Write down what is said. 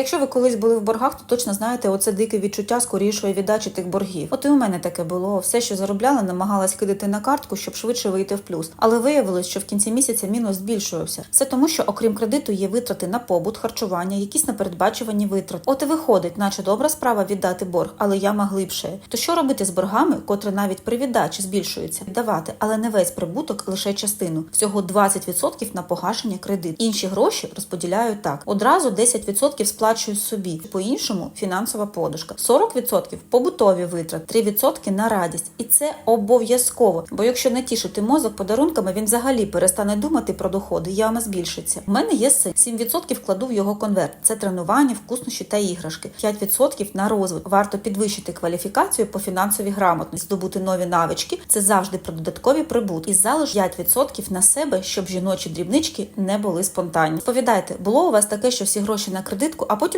Якщо ви колись були в боргах, то точно знаєте оце дике відчуття скорішої віддачі тих боргів. От і у мене таке було. Все, що заробляла, намагалась кидати на картку, щоб швидше вийти в плюс. Але виявилось, що в кінці місяця мінус збільшувався. Все тому, що окрім кредиту є витрати на побут, харчування, якісь непередбачувані витрати. От і виходить, наче добра справа віддати борг, але яма глибше. То що робити з боргами, котре навіть при віддачі збільшуються? Віддавати, але не весь прибуток, лише частину. Всього 20% на погашення кредиту. Інші гроші розподіляю так: одразу 10% сплачую собі, по-іншому фінансова подушка, 40% побутові витрати, 3% на радість. І це обов'язково. Бо якщо не тішити мозок подарунками, він взагалі перестане думати про доходи, яма збільшиться. У мене є син, 7% вкладу в його конверт. Це тренування, вкуснощі та іграшки. 5% на розвиток. Варто підвищити кваліфікацію по фінансовій грамотності, здобути нові навички. Це завжди про додаткові прибутки. І залиш 5% на себе, щоб жіночі дрібнички не були спонтанні. Сповідайте, було у вас таке, що всі гроші на кредитку, а